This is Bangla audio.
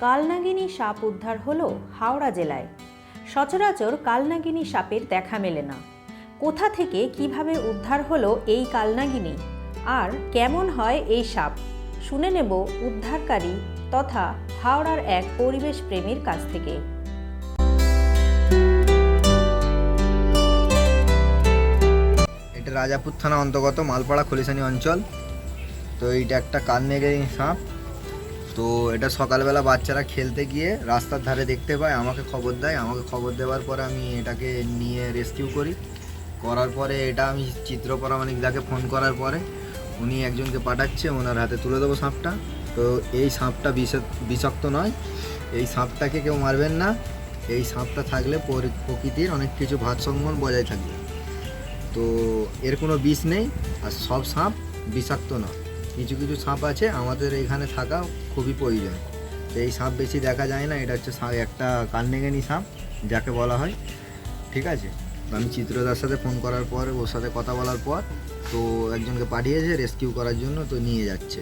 কালনাগিনী সাপ উদ্ধার হলো হাওড়া জেলায়। সচরাচর কালনাগিনী সাপের দেখা মেলে না। কোথা থেকে কীভাবে উদ্ধার হলো এই কালনাগিনী? আর কেমন হয় এই সাপ? শুনে নেব উদ্ধারকারী তথা হাওড়ার এক পরিবেশ প্রেমীর কাছ থেকে। এটা রাজাপুর থানা অন্তর্গত মালপাড়া খলিশানি অঞ্চল। তো এইটা একটা কান্নেগেরি সাপ। তো এটা সকালবেলা বাচ্চারা খেলতে গিয়ে রাস্তার ধারে দেখতে পায়, আমাকে খবর দেয়। আমাকে খবর দেওয়ার পরে আমি এটাকে নিয়ে রেস্কিউ করি। করার পরে এটা আমি চিত্রকরা মানিকদাকে ফোন করার পরে উনি একজনকে পাঠাচ্ছে, ওনার হাতে তুলে দেবো সাপটা। তো এই সাপটা বিষ- বিষাক্ত নয়। এই সাপটাকে কেউ মারবেন না। এই সাপটা থাকলে প্রকৃতির অনেক কিছু ভারসাম্য বজায় থাকবে। তো এর কোনো বিষ নেই, আর সব সাপ বিষাক্ত না কিছু কিছু সাপ আছে, আমাদের এখানে থাকা খুবই প্রয়োজন। তো এই সাপ বেশি দেখা যায় না, এটা হচ্ছে একটা কান্নেগেনি সাপ, যাকে বলা হয়। ঠিক আছে? তো আমি চিত্রদার সাথে ফোন করার পর, ওর সাথে কথা বলার পর, তো একজনকে পাঠিয়েছে রেস্কিউ করার জন্য, তো নিয়ে যাচ্ছে।